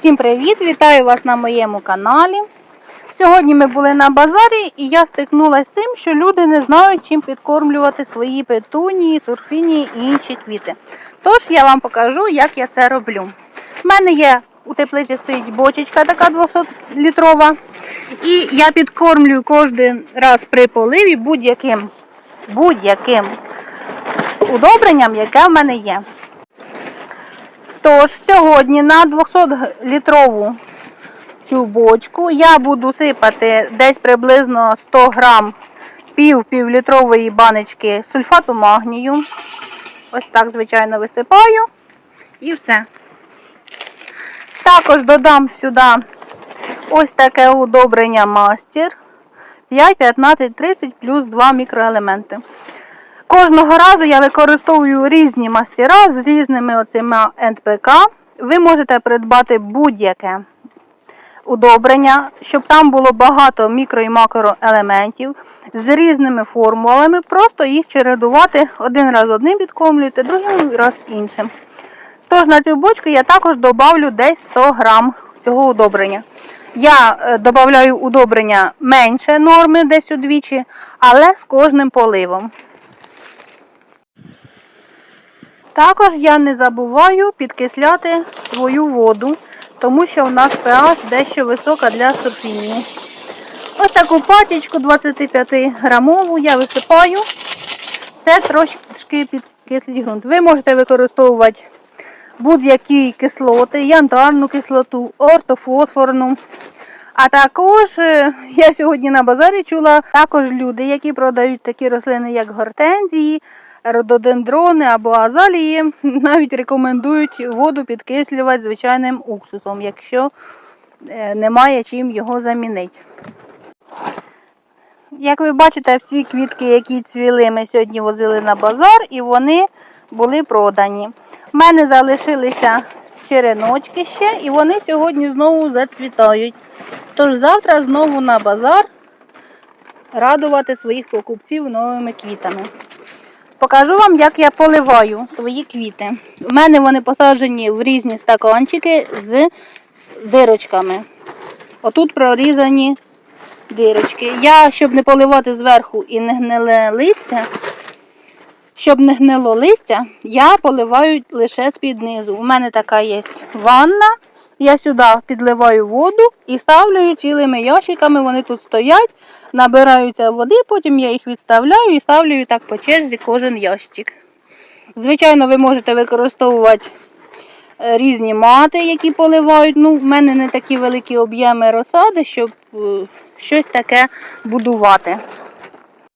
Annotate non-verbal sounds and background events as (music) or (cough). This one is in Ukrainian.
Всім привіт! Вітаю вас на моєму каналі. Сьогодні ми були на базарі і я стикнулася з тим, що люди не знають, чим підкормлювати свої петунії, сурфінії і інші квіти. Тож я вам покажу, як я це роблю. У мене є у теплиці стоїть бочечка така 200-літрова. І я підкормлюю кожен раз при поливі будь-яким будь-яким удобренням, яке в мене є. Тож сьогодні на 200-літрову цю бочку я буду сипати десь приблизно 100 грам пів-півлітрової баночки сульфату магнію. Ось так, звичайно, висипаю і все. Також додам сюди ось таке удобрення мастер 5, 15, 30 плюс 2 мікроелементи. Кожного разу я використовую різні мастера з різними оцими НПК. Ви можете придбати будь-яке удобрення, щоб там було багато мікро і макроелементів з різними формулами. Просто їх чередувати один раз одним підкомлюєте, другий раз іншим. Тож на цю бочку я також додавлю десь 100 грам цього удобрення. Я е, додаю удобрення менше норми, десь удвічі, але з кожним поливом. Також я не забуваю підкисляти свою воду, тому що у нас pH дещо висока для сурфінію. Ось таку пачечку 25 грамову я висипаю. Це трошки підкислить ґрунт. Ви можете використовувати будь-які кислоти, янтарну кислоту, ортофосфорну. А також е, я сьогодні на базарі чула також люди, які продають такі рослини, як гортензії, рододендрони або азалії, (laughs) навіть рекомендують воду підкислювати звичайним уксусом, якщо е, немає чим його замінити. Як ви бачите, всі квітки, які цвіли, ми сьогодні возили на базар, і вони були продані. У мене залишилися череночки ще, і вони сьогодні знову зацвітають. Тож завтра знову на базар радувати своїх покупців новими квітами. Покажу вам, як я поливаю свої квіти. У мене вони посаджені в різні стаканчики з дирочками. Отут прорізані дирочки. Я, щоб не поливати зверху і не гниле листя, щоб не гнило листя, я поливаю лише з-під низу. У мене така є ванна. Я сюди підливаю воду і ставлю цілими ящиками, вони тут стоять, набираються води, потім я їх відставляю і ставлю так по черзі кожен ящик. Звичайно, ви можете використовувати е, різні мати, які поливають. Ну, в мене не такі великі об'єми розсади, щоб е, щось таке будувати.